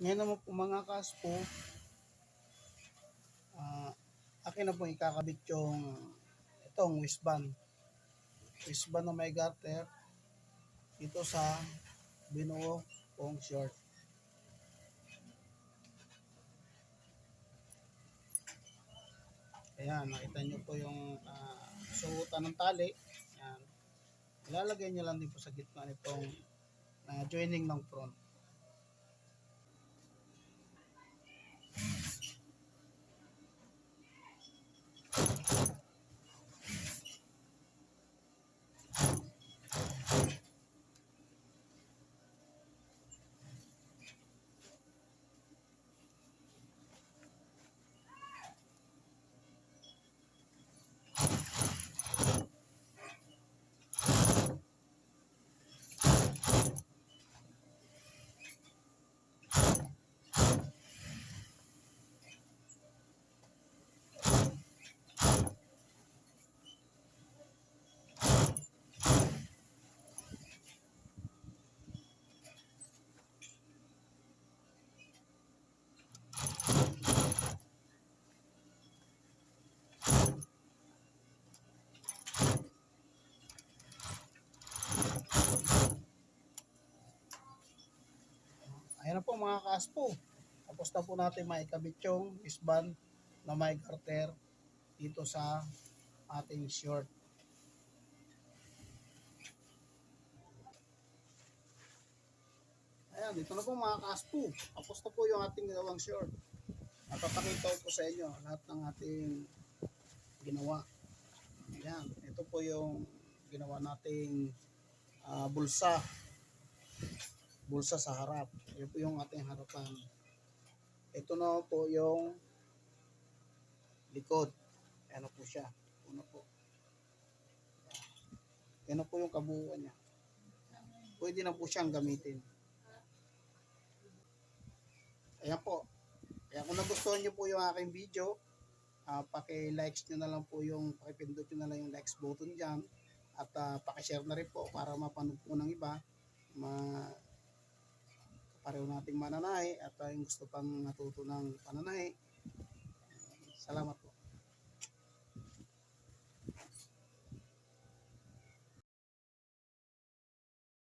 Ngayon naman po mga kaspo, ah, akin na po ikakabit yung itong wristband. Wristband na may garter dito sa binuo kong short. Ayan, nakita nyo po yung ah, suotan ng tali. Ayan. Ilalagay nyo lang din po sa gitna nitong ah, joining ng front. Ayan na po mga kaspo. Tapos na po natin maikabit yung wristband na may garter dito sa ating short. Ayan, dito na po mga kaspo. Tapos na po yung ating ginawang short. Napapakita ko sa inyo lahat ng ating ginawa. Ayan, ito po yung ginawa nating ah, bulsa bulsa sa harap. Yan po yung ating harapan. Ito na po yung likod. Ano po siya. Una po. Na po yung kabuuan niya. Pwede na po siyang gamitin. Ayan po. Kaya kung nagustuhan niyo po yung aking video, ah paki-likes niyo na lang po yung, paki-pindot niyo na lang yung likes button dyan. At ah, paki-share na rin po para mapanood po ng iba. Ma pareho nating mananahe at yung gusto pang natuto ng pananahe. Salamat po.